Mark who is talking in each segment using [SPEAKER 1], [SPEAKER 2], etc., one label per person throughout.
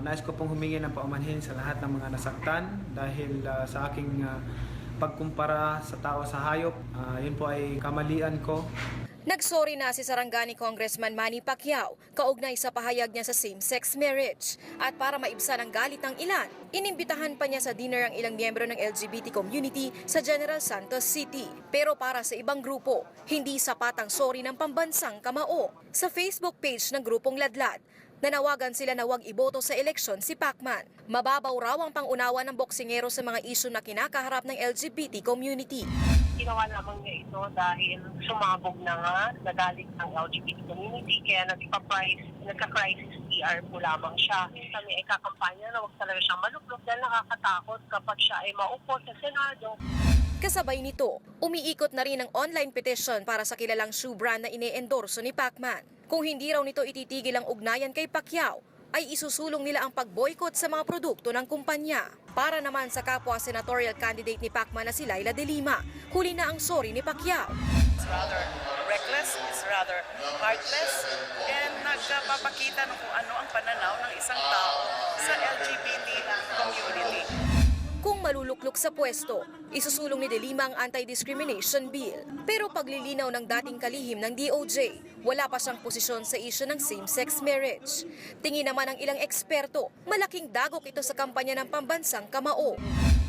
[SPEAKER 1] Nais ko pong humingi ng paumanhin sa lahat ng mga nasaktan dahil ah, sa aking ah, pagkumpara sa tao sa hayop. Ah, yun po ay kamalian ko.
[SPEAKER 2] Nagsorry na si Sarangani Congressman Manny Pacquiao kaugnay sa pahayag niya sa same-sex marriage. At para maibsan ang galit ng ilan, inimbitahan pa niya sa dinner ang ilang miyembro ng LGBT community sa General Santos City. Pero para sa ibang grupo, hindi sapat ang sorry ng pambansang kamao. Sa Facebook page ng grupong Ladlad, nanawagan sila na huwag iboto sa eleksyon si Pacman. Mababaw raw ang pangunawa ng boksingero sa mga isyu na kinakaharap ng LGBT community.
[SPEAKER 3] ginawa lamang niya ito dahil sumabog na nga, nagalit ang LGBT community, kaya nagpa-price, nagka-crisis PR po lamang siya. Kami ay kakampanya na huwag talaga siyang maluklok dahil nakakatakot kapag siya ay maupo sa Senado.
[SPEAKER 2] Kasabay nito, umiikot na rin ang online petition para sa kilalang shoe brand na ine-endorso ni Pacman. Kung hindi raw nito ititigil ang ugnayan kay Pacquiao, ay isusulong nila ang pag-boycott sa mga produkto ng kumpanya. Para naman sa kapwa senatorial candidate ni Pacman na si Laila De Lima, huli na ang sorry ni Pacquiao.
[SPEAKER 4] It's rather reckless, it's rather heartless, and nagpapakita ng kung ano ang pananaw ng isang tao sa LGBT community.
[SPEAKER 2] Maluluklok sa pwesto, isusulong ni De Lima ang anti-discrimination bill. Pero paglilinaw ng dating kalihim ng DOJ, wala pa siyang posisyon sa isyu ng same-sex marriage. Tingin naman ng ilang eksperto, malaking dagok ito sa kampanya ng pambansang kamao.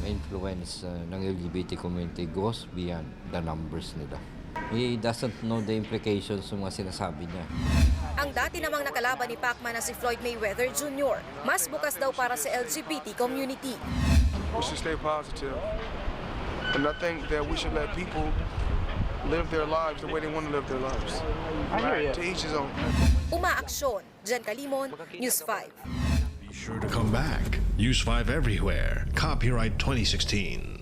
[SPEAKER 5] influence uh, ng LGBT community goes beyond the numbers nila. He doesn't know the implications ng mga sinasabi niya.
[SPEAKER 2] Ang dati namang nakalaban ni Pacman na si Floyd Mayweather Jr., mas bukas daw para sa LGBT community.
[SPEAKER 6] We should stay positive. And I think that we should let people live their lives the way they want to live their lives. Right? To each his own.
[SPEAKER 2] Umaaksyon, Jen Kalimon, News 5.
[SPEAKER 7] Be sure to come back. Use 5 everywhere. Copyright 2016.